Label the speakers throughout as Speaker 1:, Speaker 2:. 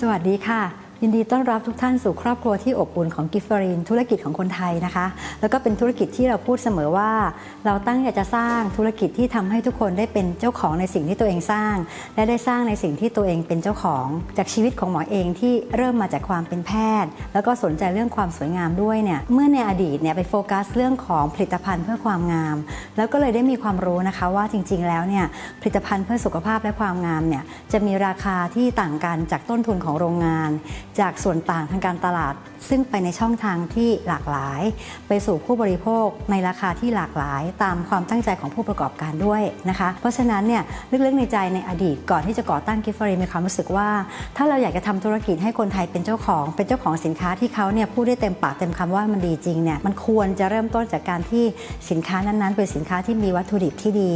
Speaker 1: สวัสดีค่ะ ยินดีต้อนรับทุกท่านสู่ครอบครัวที่อบอุ่นของกิฟฟรีนธุรกิจของคนไทยนะคะ แล้วก็เป็นธุรกิจที่เราพูดเสมอว่า เราตั้งใจจะสร้างธุรกิจที่ทำให้ทุกคนได้เป็นเจ้าของในสิ่งที่ตัวเองสร้าง และได้สร้างในสิ่งที่ตัวเองเป็นเจ้าของ จากชีวิตของหมอเองที่เริ่มมาจากความเป็นแพทย์ แล้วก็สนใจเรื่องความสวยงามด้วยเนี่ยเมื่อในอดีตเนี่ยไปโฟกัสเรื่องของผลิตภัณฑ์เพื่อความงาม แล้วก็เลยได้มีความรู้นะคะว่าจริง ๆ แล้วเนี่ยผลิตภัณฑ์เพื่อสุขภาพและความงามเนี่ยจะมีราคาที่ต่างกันจากต้นทุนของโรงงานจากส่วนต่างทางการตลาด ซึ่งไปในช่องทางที่หลากหลาย ไปสู่ผู้บริโภคในราคาที่หลากหลาย ตามความตั้งใจของผู้ประกอบการด้วยนะคะ เพราะฉะนั้นเนี่ยลึกๆในใจในอดีตก่อนที่จะก่อตั้งกิฟฟรีมีความรู้สึกว่า ถ้าเราอยากจะทำธุรกิจให้คนไทยเป็นเจ้าของ เป็นเจ้าของสินค้าที่เขาเนี่ยพูดได้เต็มปากเต็มคำว่ามันดีจริงเนี่ยมันควรจะเริ่มต้นจากการที่สินค้านั้นๆเป็นสินค้าที่มีวัตถุดิบที่ดี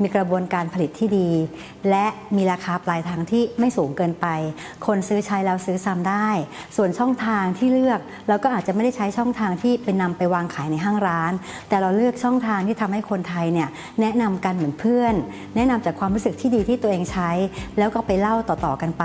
Speaker 1: มีกระบวนการผลิตที่ดี และมีราคาปลายทางที่ไม่สูงเกินไป คนซื้อใช้แล้วซื้อซ้ำได้ส่วนช่องทางที่เลือกเราก็อาจจะไม่ได้ใช้ช่องทางที่เป็นนำไปวางขายในห้างร้าน แต่เราเลือกช่องทางที่ทำให้คนไทยเนี่ยแนะนำกันเหมือนเพื่อน แนะนำจากความรู้สึกที่ดีที่ตัวเองใช้ แล้วก็ไปเล่าต่อๆกันไป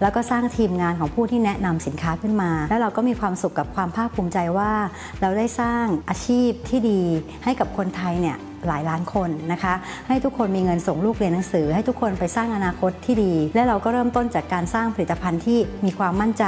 Speaker 1: แล้วก็สร้างทีมงานของผู้ที่แนะนำสินค้าขึ้นมา แล้วเราก็มีความสุขกับความภาคภูมิใจว่า เราได้สร้างอาชีพที่ดีให้กับคนไทยเนี่ย หลายล้านคนนะคะ ให้ทุกคนมีเงินส่งลูกเรียนหนังสือ ให้ทุกคนไปสร้างอนาคตที่ดี และเราก็เริ่มต้นจากการสร้างผลิตภัณฑ์ที่มีความมั่นใจ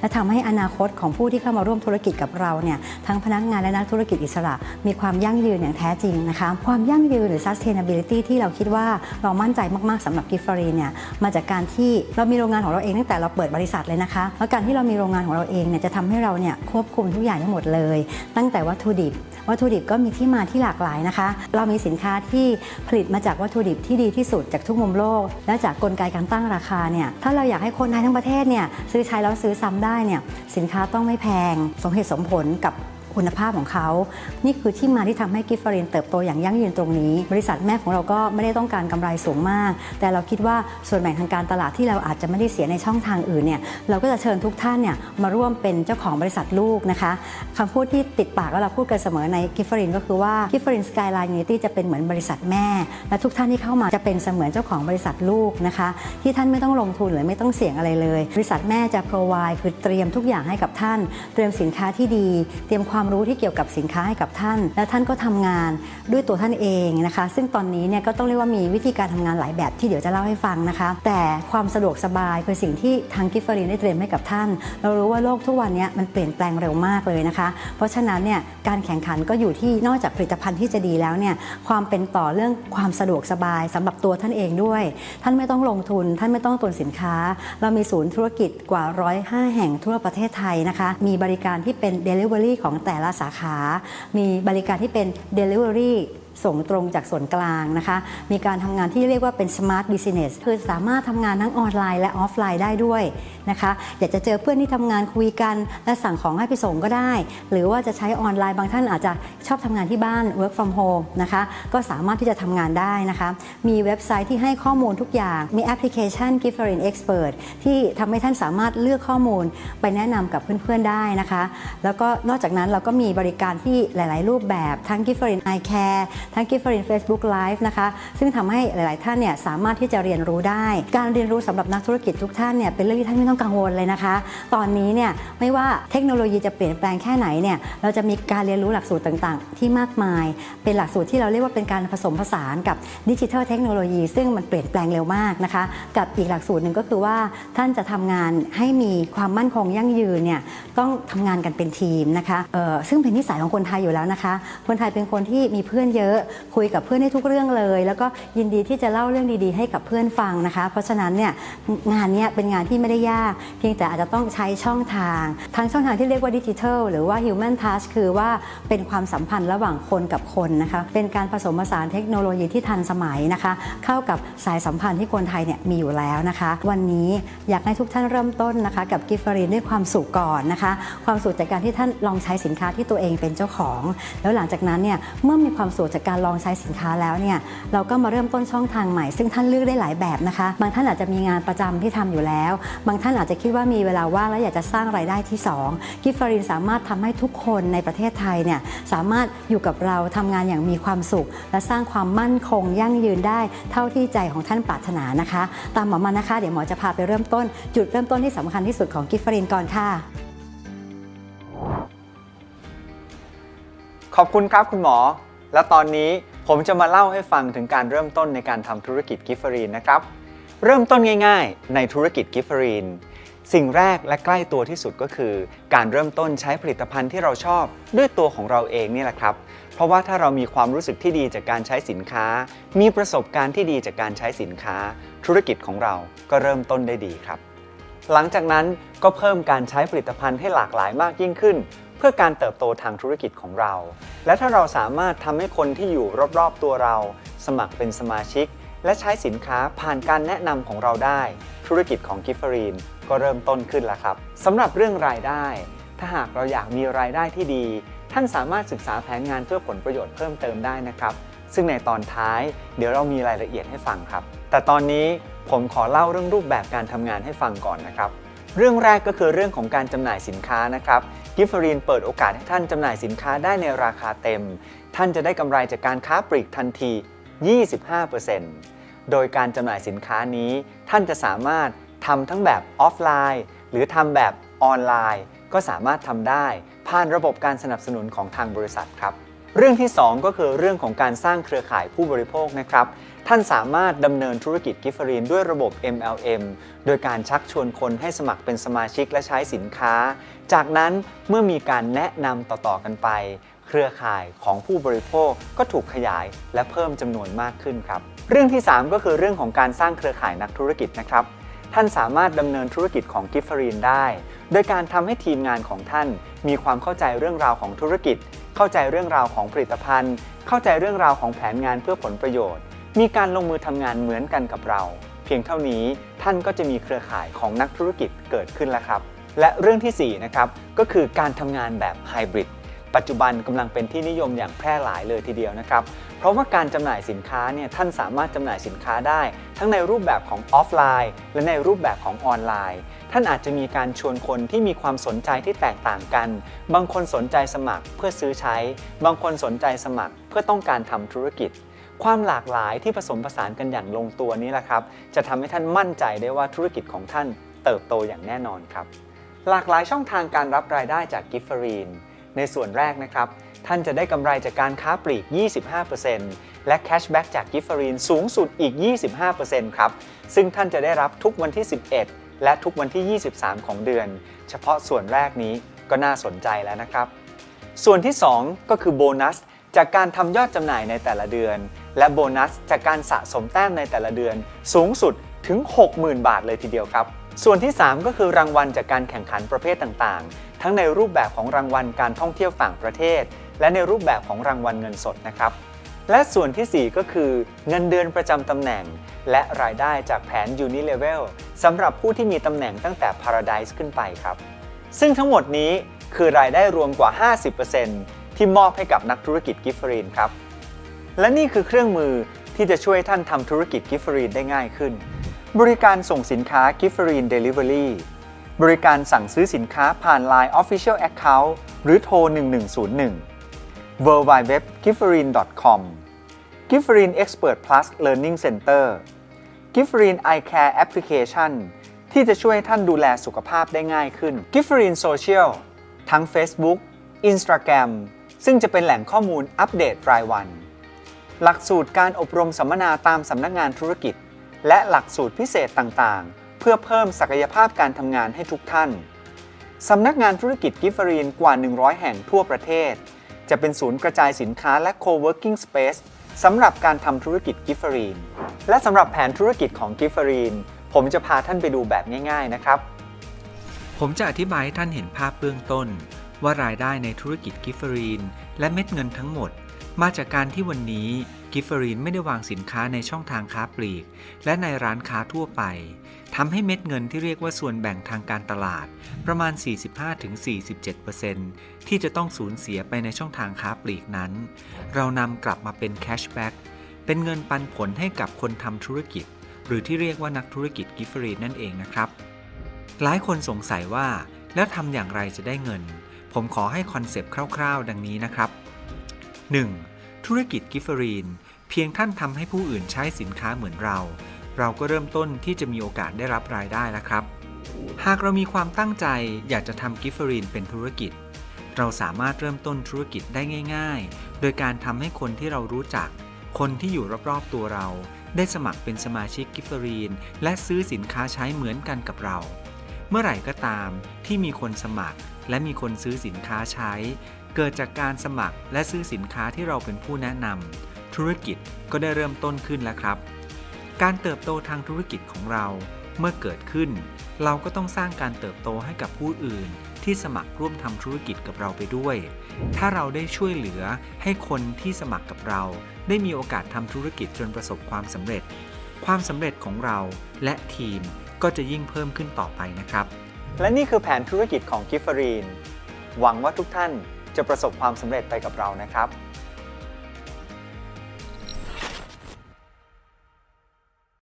Speaker 1: และทำให้อนาคตของผู้ที่เข้ามาร่วมธุรกิจกับเราเนี่ยทั้งพนักงานและนักธุรกิจอิสระ มีความยั่งยืนอย่างแท้จริงนะคะ ความยั่งยืนหรือ sustainability ที่เราคิดว่าเรามั่นใจมากๆสำหรับกิฟฟรีเนี่ยมาจากการที่เรามีโรงงานของเราเองตั้งแต่เราเปิดบริษัทเลยนะคะแล้วการที่เรามีโรงงานของเราเองเนี่ยจะทำให้เราเนี่ยควบคุมทุกอย่างทั้งหมดเลย ตั้งแต่วัตถุดิบ วัตถุดิบก็มีที่มาที่หลากหลายนะคะเรามีสินค้าที่ผลิตมาจากวัตถุดิบที่ดีที่สุดจากทุกมุมโลก และจากกลไกการตั้งราคาเนี่ยถ้าเราอยากให้คนไทยทั้งประเทศเนี่ยซื้อใช้แล้วซื้อซ้ำได้เนี่ยสินค้าต้องไม่แพง สมเหตุสมผลกับ คุณภาพของเขา นี่คือที่มาที่ทำให้กิฟฟรินเติบโตอย่างยั่งยืนตรงนี้ บริษัทแม่ของเราก็ไม่ได้ต้องการกำไรสูงมาก แต่เราคิดว่าส่วนแบ่งทางการตลาดที่เราอาจจะไม่ได้เสียในช่องทางอื่นเนี่ยเราก็จะเชิญทุกท่านเนี่ยมาร่วมเป็นเจ้าของบริษัทลูกนะคะคำพูดที่ติดปากแล้วเราพูดกันเสมอในกิฟฟรินก็คือว่ากิฟฟรินสกายไลน์ยูนิตี้จะเป็นเหมือนบริษัทแม่ และทุกท่านที่เข้ามาจะเป็นเสมือนเจ้าของบริษัทลูกนะคะ ที่ท่านไม่ต้องลงทุนหรือไม่ต้องเสี่ยงอะไรเลย บริษัทแม่จะ provide คือเตรียมทุกอย่างให้กับท่าน เตรียมสินค้าที่ดี เตรียมความรู้ที่เกี่ยวกับสินค้าให้กับท่าน และท่านก็ทำงานด้วยตัวท่านเองนะคะ ซึ่งตอนนี้เนี่ยก็ต้องเรียกว่ามีวิธีการทำงานหลายแบบที่เดี๋ยวจะเล่าให้ฟังนะคะ แต่ความสะดวกสบายคือสิ่งที่ทางกิฟฟรีนได้เตรียมให้กับท่าน เรารู้ว่าโลกทุกวันนี้มันเปลี่ยนแปลงเร็วมากเลยนะคะ เพราะฉะนั้นเนี่ยการแข่งขันก็อยู่ที่นอกจากผลิตภัณฑ์ที่จะดีแล้วเนี่ยความเป็นต่อเรื่องความสะดวกสบายสำหรับตัวท่านเองด้วย ท่านไม่ต้องลงทุน ท่านไม่ต้องตุนสินค้า เรามีศูนย์ธุรกิจกว่า105แห่งทั่วประเทศไทยนะคะ มีบริการที่เป็น Delivery ของแต่ละสาขา มีบริการที่เป็น Delivery ส่งตรงจากส่วนกลางนะคะ มีการทำงานที่เรียกว่าเป็น Smart Business คือสามารถทำงานทั้งออนไลน์และออฟไลน์ได้ด้วยนะคะ อยากจะเจอเพื่อนที่ทำงานคุยกัน และสั่งของให้ไปส่งก็ได้ หรือว่าจะใช้ออนไลน์บางท่านอาจจะชอบทำงานที่บ้าน work from home นะคะ ก็สามารถที่จะทำงานได้นะคะ มีเว็บไซต์ที่ให้ข้อมูลทุกอย่าง มีแอปพลิเคชัน g i f f e r i n Expert ที่ทำให้ท่านสามารถเลือกข้อมูลไปแนะนำกับเพื่อนๆได้นะคะ แล้วก็นอกจากนั้นเราก็มีบริการที่หลาย ๆ รูปแบบทั้ง g i f f e r i n Eye Care ทั้ง g i f f e r i n Facebook Live นะคะซึ่งทำให้หลาย ๆ ท่านเนี่ยสามารถที่จะเรียนรู้ได้ การเรียนรู้สำหรับนักธุรกิจทุกท่านเนี่ยเป็นเรื่องที่ท่านไม่ต้องกังวลเลยนะคะ ตอนนี้เนี่ยไม่ว่าเทคโนโลยีจะเปลี่ยนแปลงแค่ไหนเนี่ยเราจะมีการเรียนรู้หลักสูตรต่าง ๆ ที่มากมาย เป็นหลักสูตรที่เราเรียกว่าเป็นการผสมผสานกับดิจิทัลเทคโนโลยี ซึ่งมันเปลี่ยนแปลงเร็วมากนะคะ กับอีกหลักสูตรหนึ่งก็คือว่าท่านจะทำงานให้มีความมั่นคงยั่งยืนเนี่ยต้องทำงานกันเป็นทีมนะคะซึ่งเป็นนิสัยของคนไทยอยู่แล้วนะคะ คนไทยเป็นคนที่มีเพื่อนเยอะคุยกับเพื่อนได้ทุกเรื่องเลย แล้วก็ยินดีที่จะเล่าเรื่องดีๆ ให้กับเพื่อนฟังนะคะ เพราะฉะนั้นเนี่ยงานนี้เป็นงานที่ไม่ได้ยาก เพียงแต่อาจจะต้องใช้ช่องทาง ทั้งช่องทางที่เรียกว่าดิจิทัลหรือว่า human touch คือว่าเป็นความสัมพันธ์ระหว่างคนกับคนนะคะเป็นการผสมผสานเทคโนโลยีที่ทันสมัยนะคะ เข้ากับสายสัมพันธ์ที่คนไทยเนี่ยมีอยู่แล้วนะคะ วันนี้อยากให้ทุกท่านเริ่มต้นนะคะ กับกิฟฟรีนด้วยความสุขก่อนนะคะ ความสุขจากการที่ท่านลองใช้สินค้าที่ตัวเองเป็นเจ้าของ แล้วหลังจากนั้นเนี่ยเมื่อมีความสุขจากการลองใช้สินค้าแล้วเนี่ยเราก็มาเริ่มต้นช่องทางใหม่ ซึ่งท่านเลือกได้หลายแบบนะคะ บางท่านอาจจะมีงานประจำที่ทำอยู่แล้ว บางท่านอาจจะคิดว่ามีเวลาว่างแล้วอยากจะสร้างรายได้ที่2กิฟฟารินสามารถทำให้ทุกคนในประเทศไทยเนี่ยสามารถอยู่กับเราทำงานอย่างมีความสุข และสร้างความมั่นคงยั่งยืนได้เท่าที่ใจของท่านปรารถนานะคะ ตามหมอมานะคะ เดี๋ยวหมอจะพาไปเริ่มต้น จุดเริ่มต้นที่สำคัญที่สุดของกิฟฟารินก่อนค่ะ
Speaker 2: ขอบคุณครับคุณหมอ และตอนนี้ผมจะมาเล่าให้ฟังถึงการเริ่มต้นในการทำธุรกิจกิฟเฟอรีนนะครับ เริ่มต้นง่าย ๆ ในธุรกิจกิฟเฟอรีนสิ่งแรกและใกล้ตัวที่สุดก็คือ การเริ่มต้นใช้ผลิตภัณฑ์ที่เราชอบด้วยตัวของเราเองนี่แหละครับ เพราะว่าถ้าเรามีความรู้สึกที่ดีจากการใช้สินค้า มีประสบการณ์ที่ดีจากการใช้สินค้า ธุรกิจของเราก็เริ่มต้นได้ดีครับ หลังจากนั้นก็เพิ่มการใช้ผลิตภัณฑ์ให้หลากหลายมากยิ่งขึ้น เพื่อการเติบโตทางธุรกิจของเรา และถ้าเราสามารถทำให้คนที่อยู่รอบๆตัวเรา สมัครเป็นสมาชิก และใช้สินค้าผ่านการแนะนำของเราได้ ธุรกิจของกิฟฟรีนก็เริ่มต้นขึ้นแล้วครับสำหรับเรื่องรายได้ ถ้าหากเราอยากมีรายได้ที่ดี ท่านสามารถศึกษาแผนงานเพื่อผลประโยชน์เพิ่มเติมได้นะครับ ซึ่งในตอนท้ายเดี๋ยวเรามีรายละเอียดให้ฟังครับ แต่ตอนนี้ผมขอเล่าเรื่องรูปแบบการทำงานให้ฟังก่อนนะครับ เรื่องแรกก็คือเรื่องของการจำหน่ายสินค้านะครับ กิฟฟรีนเปิดโอกาสให้ท่านจำหน่ายสินค้าได้ในราคาเต็ม ท่านจะได้กำไรจากการค้าปลีกทันที 25%โดยการจำหน่ายสินค้านี้ ท่านจะสามารถทำทั้งแบบออฟไลน์ หรือทำแบบออนไลน์ ก็สามารถทำได้ ผ่านระบบการสนับสนุนของทางบริษัทครับ เรื่องที่ 2 ก็คือเรื่องของการสร้างเครือข่ายผู้บริโภคนะครับ ท่านสามารถดำเนินธุรกิจกิฟฟรีนด้วยระบบ MLM โดยการชักชวนคนให้สมัครเป็นสมาชิกและใช้สินค้า จากนั้นเมื่อมีการแนะนำต่อๆกันไป เครือข่ายของผู้บริโภคก็ถูกขยายและเพิ่มจำนวนมากขึ้นครับ เรื่องที่ 3 ก็คือเรื่องของการสร้างเครือข่ายนักธุรกิจนะครับท่านสามารถดำเนินธุรกิจของกิฟฟรีนได้ โดยการทำให้ทีมงานของท่าน มีความเข้าใจเรื่องราวของธุรกิจ เข้าใจเรื่องราวของผลิตภัณฑ์ เข้าใจเรื่องราวของแผนงานเพื่อผลประโยชน์ มีการลงมือทำงานเหมือนกันกับเรา เพียงเท่านี้ท่านก็จะมีเครือข่ายของนักธุรกิจเกิดขึ้นแล้วครับ และเรื่องที่ 4 นะครับ ก็คือการทำงานแบบไฮบริดปัจจุบันกำลังเป็นที่นิยมอย่างแพร่หลายเลยทีเดียวนะครับ เพราะว่าการจำหน่ายสินค้าเนี่ยท่านสามารถจำหน่ายสินค้าได้ ทั้งในรูปแบบของออฟไลน์ และในรูปแบบของออนไลน์ ท่านอาจจะมีการชวนคนที่มีความสนใจที่แตกต่างกัน บางคนสนใจสมัครเพื่อซื้อใช้ บางคนสนใจสมัครเพื่อต้องการทำธุรกิจ ความหลากหลายที่ผสมผสานกันอย่างลงตัวนี้แหละครับ จะทำให้ท่านมั่นใจได้ว่าธุรกิจของท่านเติบโตอย่างแน่นอนครับ หลากหลายช่องทางการรับรายได้จากกิฟฟรีนในส่วนแรกนะครับ ท่านจะได้กำไรจากการค้าปลีก 25%และแคชแบ็กจากกิฟฟรีนสูงสุดอีก 25%ครับ ซึ่งท่านจะได้รับทุกวันที่ 11 และทุกวันที่ 23 ของเดือน เฉพาะส่วนแรกนี้ก็น่าสนใจแล้วนะครับ ส่วนที่ 2 ก็คือโบนัส จากการทำยอดจำหน่ายในแต่ละเดือน และโบนัสจากการสะสมแต้มในแต่ละเดือน สูงสุดถึง 60,000 บาทเลยทีเดียวครับ ส่วนที่ 3 ก็คือรางวัลจากการแข่งขันประเภทต่างๆ ทั้งในรูปแบบของรางวัลการท่องเที่ยวต่างประเทศ และในรูปแบบของรางวัลเงินสดนะครับและส่วนทีสี่4 ก็คือเงินเดือนประจำตำแหน่ง และรายได้จากแผน Unilevel สำหรับผู้ที่มีตำแหน่งตั้งแต่ Paradise ขึ้นไปครับ ซึ่งทั้งหมดนี้คือรายได้รวมกว่า 50% ที่มอบให้กับนักธุรกิจกิฟฟรีนครับ และนี่คือเครื่องมือที่จะช่วยท่านทำธุรกิจกิฟฟรีนได้ง่ายขึ้น บริการส่งสินค้ากิฟฟรีนเดลิเวอรี่บริการสั่งซื้อสินค้าผ่าน Line Official Account หรือโทร 1101 w w w g i f f e r i n c o m g i f f e r i n Expert Plus Learning Center g i f f e r i n Eye Care Application ที่จะช่วยท่านดูแลสุขภาพได้ง่ายขึ้น g i f f e r i n Social ทั้ง Facebook Instagram ซึ่งจะเป็นแหล่งข้อมูลอัปเดตรายวัน หลักสูตรการอบรมสัมมนาตามสำนักงานธุรกิจ และหลักสูตรพิเศษต่างๆ เพื่อเพิ่มศักยภาพการทำงานให้ทุกท่านสำนักงานธุรกิจกิฟฟรีนกว่า 100 แห่งทั่วประเทศ จะเป็นศูนย์กระจายสินค้าและ co-working space สำหรับการทำธุรกิจกิฟฟรีนและสำหรับแผนธุรกิจของกิฟฟรีนผมจะพาท่านไปดูแบบง่าย ๆ นะครับ
Speaker 3: ผมจะอธิบายให้ท่านเห็นภาพเบื้องต้น ว่ารายได้ในธุรกิจกิฟเฟอรีน และเม็ดเงินทั้งหมด มาจากการที่วันนี้กิฟเฟอรีนไม่ได้วางสินค้าในช่องทางค้าปลีก และในร้านค้าทั่วไปทำ
Speaker 2: ให้เม็ดเงินที่เรียกว่าส่วนแบ่งทางการตลาด ประมาณ 45-47%ที่จะต้องสูญเสียไปในช่องทางค้าปลีกนั้น เรานำกลับมาเป็นแคชแบ็กเป็นเงินปันผลให้กับคนทำธุรกิจ หรือที่เรียกว่านักธุรกิจกิฟเฟอรีนนั่นเองนะครับ หลายคนสงสัยว่าแล้วทำอย่างไรจะได้เงิน ผมขอให้คอนเซปต์คร่าวๆ ดังนี้นะครับ 1. ธุรกิจกิฟเฟอรีน เพียงท่านทำให้ผู้อื่นใช้สินค้าเหมือนเรา เราก็เริ่มต้นที่จะมีโอกาสได้รับรายได้แล้วครับ หากเรามีความตั้งใจอยากจะทำกิฟเฟอรีนเป็นธุรกิจ เราสามารถเริ่มต้นธุรกิจได้ง่าย ๆ โดยการทำให้คนที่เรารู้จัก คนที่อยู่รอบๆตัวเรา ได้สมัครเป็นสมาชิกกิฟเฟอรีน และซื้อสินค้าใช้เหมือนกันกับเรา เมื่อไหร่ก็ตามที่มีคนสมัคร และมีคนซื้อสินค้าใช้ เกิดจากการสมัครและซื้อสินค้าที่เราเป็นผู้แนะนำธุรกิจก็ได้เริ่มต้นขึ้นแล้วครับ การเติบโตทางธุรกิจของเรา เมื่อเกิดขึ้น เราก็ต้องสร้างการเติบโตให้กับผู้อื่น ที่สมัครร่วมทำธุรกิจกับเราไปด้วย ถ้าเราได้ช่วยเหลือให้คนที่สมัครกับเรา ได้มีโอกาสทำธุรกิจจนประสบความสำเร็จ ความสำเร็จของเราและทีม ก็จะยิ่งเพิ่มขึ้นต่อไปนะครับ
Speaker 4: และนี่คือแผนธุรกิจของกิฟฟารีน หวังว่าทุกท่านจะประสบความสำเร็จไปกับเรานะครับ